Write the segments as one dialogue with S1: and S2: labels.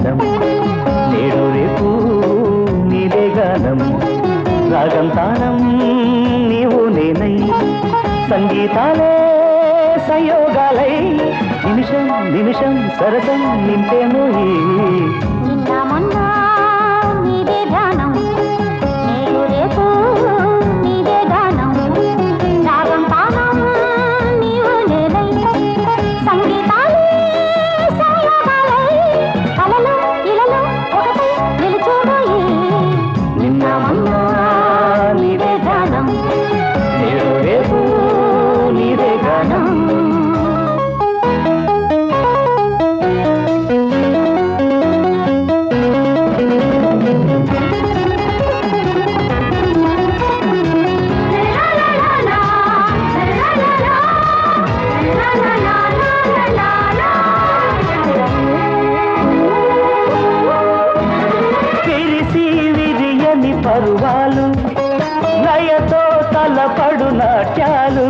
S1: ధ్యానం నేడు రేపు నీదే గానం రాగం తానం నీవు నేనై సంగీతాలే సంయోగాలై నిమిషం నిమిషం సరసం నింపేను ఈ విరియని పరువాలు నయతో తలపడు నాట్యాలు.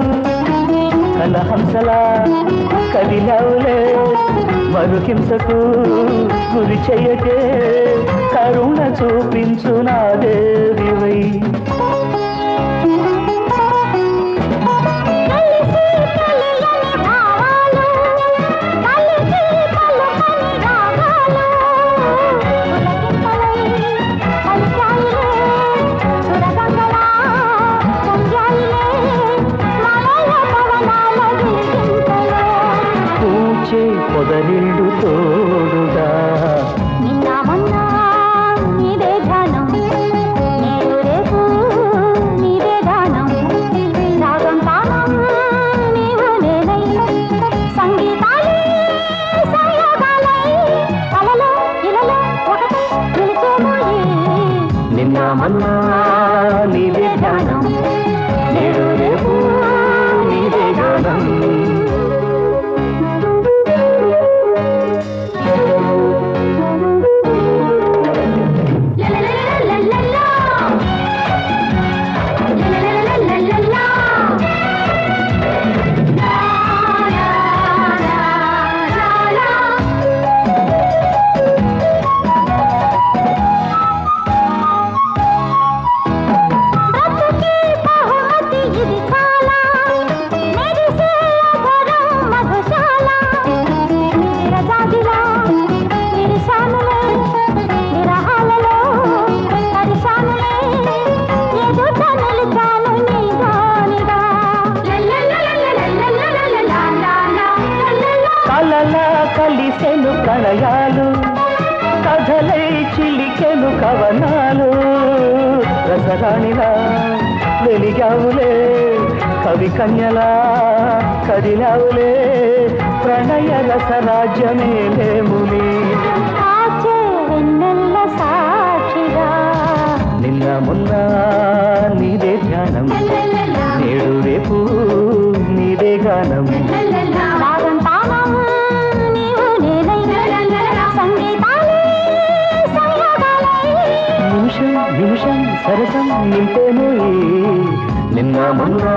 S1: కలహంసలా కదిలవులే మరుహింసకు గురి చెయ్యకే కరుణ చూపించు నా దేవివై. పొదరిల్లు తోడుగా.
S2: నిన్న మొన్న నీదే ధ్యానం నేడు రేపు నీదే గానం రాగం తానం నీవు నేనై సంగీతాలే సంయోగాలై కలలో ఇలలో ఒకటై నిలిచేమోయి
S1: నిన్న మొన్న నీదే ధ్యానం నేడు రేపు నీదే గానం కలిసెను ప్రణయాలు కథలై చిలికెను కవనాలు. రసరాణిలా వెలిగావులే. కవి కన్యలా కదిలావులే ప్రణయ రసరాజ్యమే లేములే
S2: సాక్షిగా.
S1: నిన్న మొన్న నీదే ధ్యానం నేడు రేపు నీదే గానం. నిమిషం నిమిషం సరసం నింపేను ನಮಲ್ಲಾ